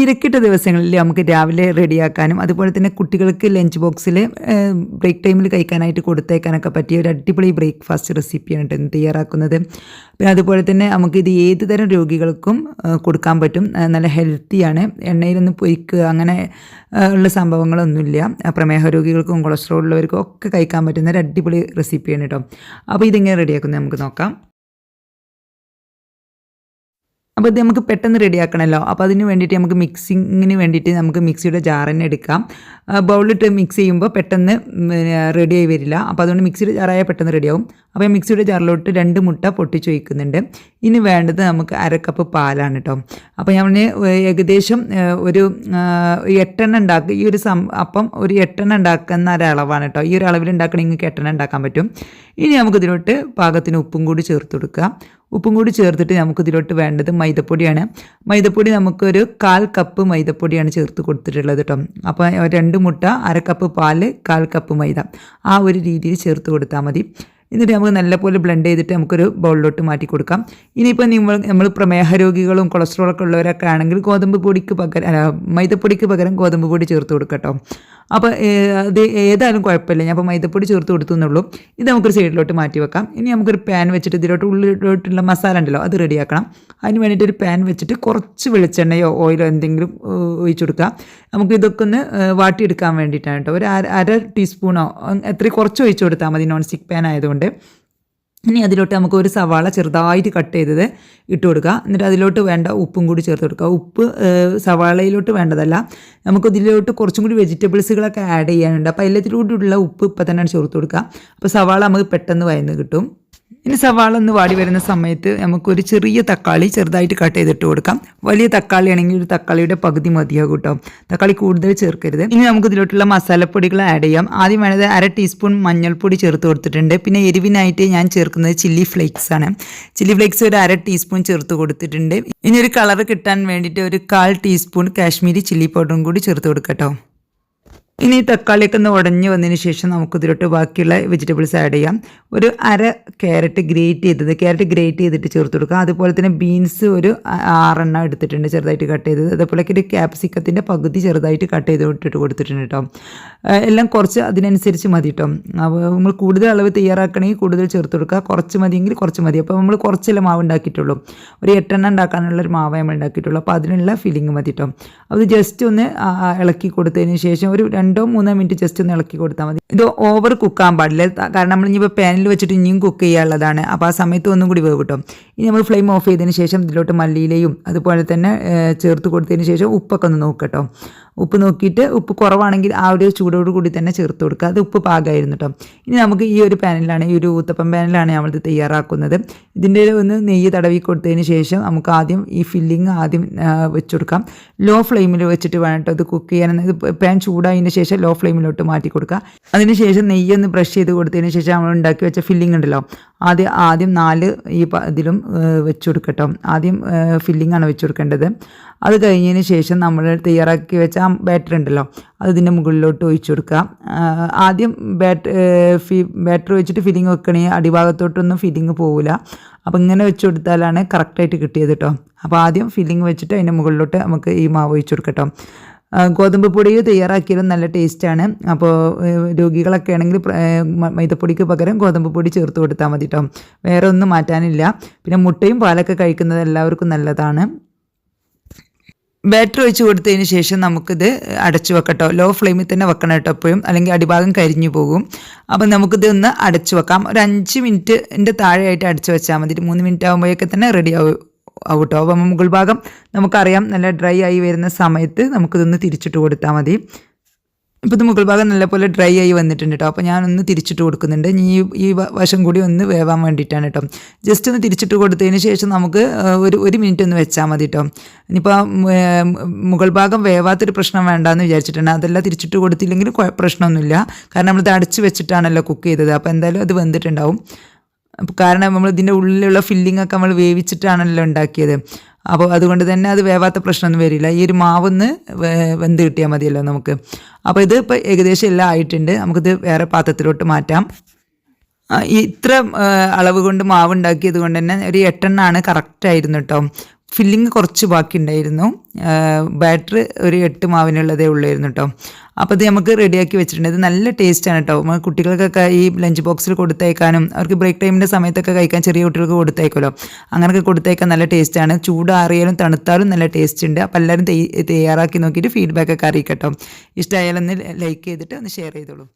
തിരക്കിട്ട ദിവസങ്ങളിൽ നമുക്ക് രാവിലെ റെഡിയാക്കാനും അതുപോലെ തന്നെ കുട്ടികൾക്ക് ലഞ്ച് ബോക്സിൽ ബ്രേക്ക് ടൈമിൽ കഴിക്കാനായിട്ട് കൊടുത്തേക്കാനൊക്കെ പറ്റിയ ഒരു അടിപൊളി ബ്രേക്ക്ഫാസ്റ്റ് റെസിപ്പിയാണ് കേട്ടോ തയ്യാറാക്കുന്നത്. പിന്നെ അതുപോലെ തന്നെ നമുക്ക് ഇത് ഏത് തരം രോഗികൾക്കും കൊടുക്കാൻ പറ്റും. നല്ല ഹെൽത്തിയാണ് എണ്ണയിലൊന്നും പൊയ്ക്ക് അങ്ങനെ ഉള്ള സംഭവങ്ങളൊന്നുമില്ല. പ്രമേഹ രോഗികൾക്കും കൊളസ്ട്രോൾ ഉള്ളവർക്കും ഒക്കെ കഴിക്കാൻ പറ്റുന്ന ഒരു അടിപൊളി റെസിപ്പിയാണ് കേട്ടോ അപ്പോൾ ഇതിങ്ങനെ റെഡിയാക്കുന്നത് നമുക്ക് നോക്കാം. അപ്പോൾ ഇത് നമുക്ക് പെട്ടെന്ന് റെഡിയാക്കണമല്ലോ അപ്പോൾ അതിന് വേണ്ടിയിട്ട് നമുക്ക് മിക്സിങ്ങിന് വേണ്ടിയിട്ട് നമുക്ക് മിക്സിയുടെ ജാർ തന്നെ എടുക്കാം. ബൗളിട്ട് മിക്സ് ചെയ്യുമ്പോൾ പെട്ടെന്ന് റെഡിയായി വരില്ല. അപ്പോൾ അതുകൊണ്ട് മിക്സിയുടെ ജാറായാൽ പെട്ടെന്ന് റെഡിയാവും അപ്പോൾ മിക്സിയുടെ ജാറിലോട്ട് രണ്ട് മുട്ട പൊട്ടിച്ച് വയ്ക്കുന്നുണ്ട് ഇനി വേണ്ടത് നമുക്ക് അര കപ്പ് പാലാണ് കേട്ടോ അപ്പോൾ ഞാൻ ഏകദേശം ഒരു എട്ടെണ്ണം ഉണ്ടാക്കുക ഈ ഒരു സം അപ്പം ഒരു എട്ടെണ്ണം ഉണ്ടാക്കുന്ന ഒരളവാണ് കേട്ടോ ഈ ഒരു അളവിൽ ഉണ്ടാക്കണമെങ്കിൽ നിങ്ങൾക്ക് എട്ടെണ്ണം ഉണ്ടാക്കാൻ പറ്റും. ഇനി നമുക്ക് ഇതിലോട്ട് പാകത്തിന് ഉപ്പും കൂടി ചേർത്ത് കൊടുക്കുക ഉപ്പും കൂടി ചേർത്തിട്ട് നമുക്ക് ഇതിലോട്ട് വേണ്ടത് മൈദപ്പൊടിയാണ്. മൈദപ്പൊടി നമുക്കൊരു കാൽ കപ്പ് മൈദപ്പൊടിയാണ് ചേർത്ത് കൊടുത്തിട്ടുള്ളത് കേട്ടോ അപ്പോൾ രണ്ട് മുട്ട അര കപ്പ് പാൽ കാൽ കപ്പ് മൈദ. ആ ഒരു രീതിയിൽ ചേർത്ത് കൊടുത്താൽ മതി. എന്നിട്ട് നമുക്ക് നല്ലപോലെ ബ്ലെൻഡ് ചെയ്തിട്ട് നമുക്കൊരു ബൗളിലോട്ട് മാറ്റി കൊടുക്കാം. ഇനിയിപ്പോൾ നിങ്ങൾ നമ്മൾ പ്രമേഹ രോഗികളും കൊളസ്ട്രോളൊക്കെ ഉള്ളവരൊക്കെ ആണെങ്കിൽ ഗോതമ്പ് പൊടിക്ക് പകരം മൈദപ്പൊടിക്ക് പകരം ഗോതമ്പ് പൊടി ചേർത്ത് കൊടുക്കട്ടോ അപ്പോൾ അത് ഏതായാലും കുഴപ്പമില്ല. ഞാൻ അപ്പോൾ മൈദപ്പൊടി ചേർത്ത് കൊടുത്തു എന്നുള്ളൂ ഇത് നമുക്കൊരു സൈഡിലോട്ട് മാറ്റി വെക്കാം. ഇനി നമുക്കൊരു പാൻ വെച്ചിട്ട് ഇതിലോട്ട് ഉള്ളിലോട്ടുള്ള മസാല ഉണ്ടല്ലോ അത് റെഡിയാക്കണം അതിന് വേണ്ടിയിട്ട് ഒരു പാൻ വെച്ചിട്ട് കുറച്ച് വെളിച്ചെണ്ണയോ ഓയിലോ എന്തെങ്കിലും ഒഴിച്ചു കൊടുക്കുക. നമുക്ക് ഇതൊക്കെ ഒന്ന് വാട്ടിയെടുക്കാൻ വേണ്ടിയിട്ടാണ് കേട്ടോ ഒരു അര അര ടീസ്പൂണോ എത്ര കുറച്ച് ഒഴിച്ചു കൊടുത്താൽ മതി നോൺ സ്റ്റിക്ക് പാൻ ആയതുകൊണ്ട്. ഇനി അതിലോട്ട് നമുക്ക് ഒരു സവാള ചെറുതായിട്ട് കട്ട് ചെയ്തത് ഇട്ട് കൊടുക്കുക എന്നിട്ട് അതിലോട്ട് വേണ്ട ഉപ്പും കൂടി ചേർത്ത് കൊടുക്കുക ഉപ്പ് സവാളയിലോട്ട് വേണ്ടതല്ല. നമുക്ക് ഇതിലോട്ട് കുറച്ചും കൂടി വെജിറ്റബിൾസുകളൊക്കെ ആഡ് ചെയ്യാനുണ്ട്. അപ്പോൾ എല്ലാത്തിലൂടെയുള്ള ഉപ്പ് ഇപ്പം തന്നെയാണ് ചേർത്ത് കൊടുക്കുക. അപ്പോൾ സവാള നമുക്ക് പെട്ടെന്ന് വയന്ന് കിട്ടും. ഇനി സവാള ഒന്ന് വാടി വരുന്ന സമയത്ത് നമുക്കൊരു ചെറിയ തക്കാളി ചെറുതായിട്ട് കട്ട് ചെയ്തിട്ട് കൊടുക്കാം. വലിയ തക്കാളി ആണെങ്കിൽ ഒരു തക്കാളിയുടെ പകുതി മതിയാകും കേട്ടോ. തക്കാളി കൂടുതൽ ചേർക്കരുത്. ഇനി നമുക്ക് ഇതിലോട്ടുള്ള മസാലപ്പൊടികൾ ആഡ് ചെയ്യാം. ആദ്യം വേണത് അര ടീസ്പൂൺ മഞ്ഞൾപ്പൊടി ചേർത്ത് കൊടുത്തിട്ടുണ്ട്. പിന്നെ എരിവിനായിട്ട് ഞാൻ ചേർക്കുന്നത് ചില്ലി ഫ്ലേക്സ് ആണ്. ചില്ലി ഫ്ലേക്സ് ഒരു അര ടീസ്പൂൺ ചേർത്ത് കൊടുത്തിട്ടുണ്ട്. ഇനി ഒരു കളർ കിട്ടാൻ വേണ്ടിയിട്ട് ഒരു കാൽ ടീസ്പൂൺ കാശ്മീരി ചില്ലി പൗഡറും കൂടി ചേർത്ത് കൊടുക്കട്ടോ ഇനി തക്കാളിയൊക്കെ ഒന്ന് ഉടഞ്ഞു വന്നതിന് ശേഷം നമുക്ക് ഇതിലോട്ട് ബാക്കിയുള്ള വെജിറ്റബിൾസ് ആഡ് ചെയ്യാം. ഒരു അര ക്യാരറ്റ് ഗ്രേറ്റ് ചെയ്തത്. ക്യാരറ്റ് ഗ്രേറ്റ് ചെയ്തിട്ട് ചേർത്ത് കൊടുക്കുക. അതുപോലെ തന്നെ ബീൻസ് ഒരു ആറെണ്ണം എടുത്തിട്ടുണ്ട് ചെറുതായിട്ട് കട്ട് ചെയ്തത്. അതേപോലെ ഒരു ക്യാപ്സിക്കത്തിന്റെ പകുതി ചെറുതായിട്ട് കട്ട് ചെയ്ത് ഇട്ടിട്ട് കൊടുത്തിട്ടുണ്ട് കേട്ടോ. എല്ലാം കുറച്ച് അതിനനുസരിച്ച് മതി കേട്ടോ. നമ്മൾ കൂടുതൽ അളവ് തയ്യാറാക്കണമെങ്കിൽ കൂടുതൽ ചേർത്ത് കൊടുക്കുക. കുറച്ച് മതിയെങ്കിൽ കുറച്ച് മതി. അപ്പോൾ നമ്മൾ കുറച്ചല്ലേ മാവ് ഉണ്ടാക്കിയിട്ടുള്ളൂ. ഒരു എട്ടെണ്ണം ഉണ്ടാക്കാനുള്ള ഒരു മാവ് നമ്മൾ ഉണ്ടാക്കിയിട്ടുള്ളൂ. അപ്പോൾ അതിനുള്ള ഫില്ലിങ് മതി കേട്ടോ. അത് ജസ്റ്റ് ഒന്ന് ഇളക്കി കൊടുത്തതിന് ശേഷം ഒരു രണ്ടോ മൂന്നോ മിനിറ്റ് ജസ്റ്റ് ഒന്ന് ഇളക്കി കൊടുത്താൽ മതി. ഇത് ഓവർ കുക്കാൻ പാടില്ല. കാരണം നമ്മൾ ഇനിയിപ്പോൾ പാനിൽ വെച്ചിട്ട് ഇനിയും കുക്ക് ചെയ്യാനുള്ളതാണ്. അപ്പോൾ ആ സമയത്ത് ഒന്നും കൂടി വേവ് കിട്ടും. ഇനി നമ്മൾ ഫ്ലെയിം ഓഫ് ചെയ്തതിന് ശേഷം ഇതിലോട്ട് മല്ലിയിലയും അതുപോലെ തന്നെ ചേർത്ത് കൊടുത്തതിന് ശേഷം ഉപ്പൊക്കെ ഒന്ന് നോക്കട്ടോ ഉപ്പ് നോക്കിയിട്ട് ഉപ്പ് കുറവാണെങ്കിൽ ആ ഒരു ചൂടോട് കൂടി തന്നെ ചേർത്ത് കൊടുക്കുക. അത് ഉപ്പ് പാകമായിരുന്നു കേട്ടോ ഇനി നമുക്ക് ഈ ഒരു പാനലാണ് ഈ ഒരു ഊത്തപ്പം പാനലാണ് നമ്മൾ തയ്യാറാക്കുന്നത്. ഇതിന്റെ ഒന്ന് നെയ്യ് തടവി കൊടുത്തതിന് ശേഷം നമുക്ക് ആദ്യം ഈ ഫില്ലിങ് ആദ്യം വെച്ചുകൊടുക്കാം വെച്ച് കൊടുക്കാം. ലോ ഫ്ലെയിമിൽ വെച്ചിട്ട് വേണം കേട്ടോ ഇത് കുക്ക് ചെയ്യാൻ. പാൻ ചൂടായതിന് ശേഷം ലോ ഫ്ലെയിമിലോട്ട് മാറ്റി കൊടുക്കുക. അതിന് ശേഷം നെയ്യ് ഒന്ന് ബ്രഷ് ചെയ്ത് കൊടുത്തതിന് ശേഷം നമ്മൾ ഉണ്ടാക്കി വെച്ച ഫില്ലിംഗ് ഉണ്ടല്ലോ ആദ്യം ആദ്യം നാല് ഈ ഇതിലും വെച്ച് കൊടുക്കട്ടോ ആദ്യം ഫില്ലിംഗ് ആണ് വെച്ച് കൊടുക്കേണ്ടത് അത് കഴിഞ്ഞതിന് ശേഷം നമ്മൾ തയ്യാറാക്കി വെച്ച ആ ബാറ്റർ ഉണ്ടല്ലോ അത് ഇതിന്റെ മുകളിലോട്ട് ഒഴിച്ചു കൊടുക്കുക ആദ്യം ബാറ്റ് ഫി ബാറ്റർ വെച്ചിട്ട് ഫില്ലിംഗ് വെക്കണമെങ്കിൽ അടിഭാഗത്തോട്ടൊന്നും ഫില്ലിംഗ് പോവില്ല അപ്പോൾ ഇങ്ങനെ വെച്ച് കൊടുത്താലാണ് കറക്റ്റായിട്ട് കിട്ടിയത് കേട്ടോ അപ്പോൾ ആദ്യം ഫില്ലിംഗ് വെച്ചിട്ട് അതിന്റെ മുകളിലോട്ട് നമുക്ക് ഈ മാവ് ഒഴിച്ചു കൊടുക്കട്ടോ ഗോതമ്പ് പൊടി തയ്യാറാക്കിയാലും നല്ല ടേസ്റ്റാണ് അപ്പോൾ രോഗികളൊക്കെ ആണെങ്കിൽ മൈദപ്പൊടിക്ക് പകരം ഗോതമ്പ് പൊടി ചേർത്ത് കൊടുത്താൽ മതി കേട്ടോ വേറെ ഒന്നും മാറ്റാനില്ല. പിന്നെ മുട്ടയും പാലൊക്കെ കഴിക്കുന്നത് എല്ലാവർക്കും നല്ലതാണ്. ബാറ്റർ ഒഴിച്ച് കൊടുത്തതിന് ശേഷം നമുക്കിത് അടച്ചു വെക്കട്ടോ. ലോ ഫ്ലെയിമിൽ തന്നെ വെക്കണം കേട്ടോ എപ്പോഴും. അല്ലെങ്കിൽ അടിഭാഗം കരിഞ്ഞു പോകും. അപ്പം നമുക്കിത് ഒന്ന് അടച്ചു വെക്കാം. ഒരു അഞ്ച് മിനിറ്റിന്റെ താഴെയായിട്ട് അടച്ചു വെച്ചാൽ മതി. മൂന്ന് മിനിറ്റ് ആകുമ്പോഴേക്ക് തന്നെ റെഡി ആവും. കേട്ടോ അപ്പം മുകൾ ഭാഗം. നമുക്കറിയാം നല്ല ഡ്രൈ ആയി വരുന്ന സമയത്ത് നമുക്കിതൊന്ന് തിരിച്ചിട്ട് കൊടുത്താൽ മതി. ഇപ്പോൾ ഇത് മുകൾ ഭാഗം നല്ലപോലെ ഡ്രൈ ആയി വന്നിട്ടുണ്ട് കേട്ടോ അപ്പോൾ ഞാനൊന്ന് തിരിച്ചിട്ട് കൊടുക്കുന്നുണ്ട്. ഇനി ഈ വശം കൂടി ഒന്ന് വേവാൻ വേണ്ടിയിട്ടാണ് കേട്ടോ ജസ്റ്റ് ഒന്ന് തിരിച്ചിട്ട് കൊടുത്തതിന് ശേഷം നമുക്ക് ഒരു ഒരു മിനിറ്റ് ഒന്ന് വെച്ചാൽ മതി കേട്ടോ ഇനിയിപ്പോൾ മുകൾ ഭാഗം വേവാത്തൊരു പ്രശ്നം വേണ്ടാന്ന് വിചാരിച്ചിട്ടുണ്ട്. അതെല്ലാം തിരിച്ചിട്ട് കൊടുത്തില്ലെങ്കിൽ കുഴ- പ്രശ്നമൊന്നുമില്ല. കാരണം നമ്മളിത് അടച്ച് വെച്ചിട്ടാണല്ലോ കുക്ക് ചെയ്തത്. അപ്പോൾ എന്തായാലും അത് വെന്തിട്ടുണ്ടാവും. അപ്പോൾ കാരണം നമ്മൾ ഇതിന്റെ ഉള്ളിലുള്ള ഫില്ലിംഗ് ഒക്കെ നമ്മൾ വേവിച്ചിട്ടാണല്ലോ ഉണ്ടാക്കിയത്. അപ്പോൾ അതുകൊണ്ട് തന്നെ അത് വേവാത്ത പ്രശ്നമൊന്നും വരില്ല. ഈ ഒരു മാവൊന്ന് വെന്ത് കിട്ടിയാൽ മതിയല്ലോ നമുക്ക്. അപ്പോൾ ഇത് ഇപ്പോൾ ഏകദേശം എല്ലാം ആയിട്ടുണ്ട്. നമുക്കിത് വേറെ പാത്രത്തിലോട്ട് മാറ്റാം. ഇത്ര അളവ് കൊണ്ട് മാവ് ഉണ്ടാക്കിയത് കൊണ്ട് തന്നെ ഒരു എട്ടെണ്ണാണ് കറക്റ്റായിരുന്നു കേട്ടോ ഫില്ലിങ് കുറച്ച് ബാക്കി ഉണ്ടായിരുന്നു ബാറ്ററി ഒരു എട്ട് മാവിനുള്ളതേ ഉള്ളായിരുന്നു കേട്ടോ അപ്പോൾ അത് നമുക്ക് റെഡിയാക്കി വെച്ചിട്ടുണ്ട്. ഇത് നല്ല ടേസ്റ്റാണ് കേട്ടോ കുട്ടികൾക്കൊക്കെ ഈ ലഞ്ച് ബോക്സിൽ കൊടുത്തയക്കാനും അവർക്ക് ബ്രേക്ക് ടൈമിന്റെ സമയത്തൊക്കെ കഴിക്കാൻ ചെറിയ കുട്ടികൾക്ക് കൊടുത്തയക്കുമല്ലോ. അങ്ങനെയൊക്കെ കൊടുത്തയക്കാൻ നല്ല ടേസ്റ്റാണ് ചൂടാറിയാലും തണുത്താലും നല്ല ടേസ്റ്റ് ഉണ്ട്. അപ്പോൾ എല്ലാവരും തയ്യാറാക്കി നോക്കിയിട്ട് ഫീഡ്ബാക്ക് ഒക്കെ അറിയിക്കട്ടോ. ഇഷ്ടമായാലൊന്ന് ലൈക്ക് ചെയ്തിട്ട് ഒന്ന് ഷെയർ ചെയ്തോളൂ.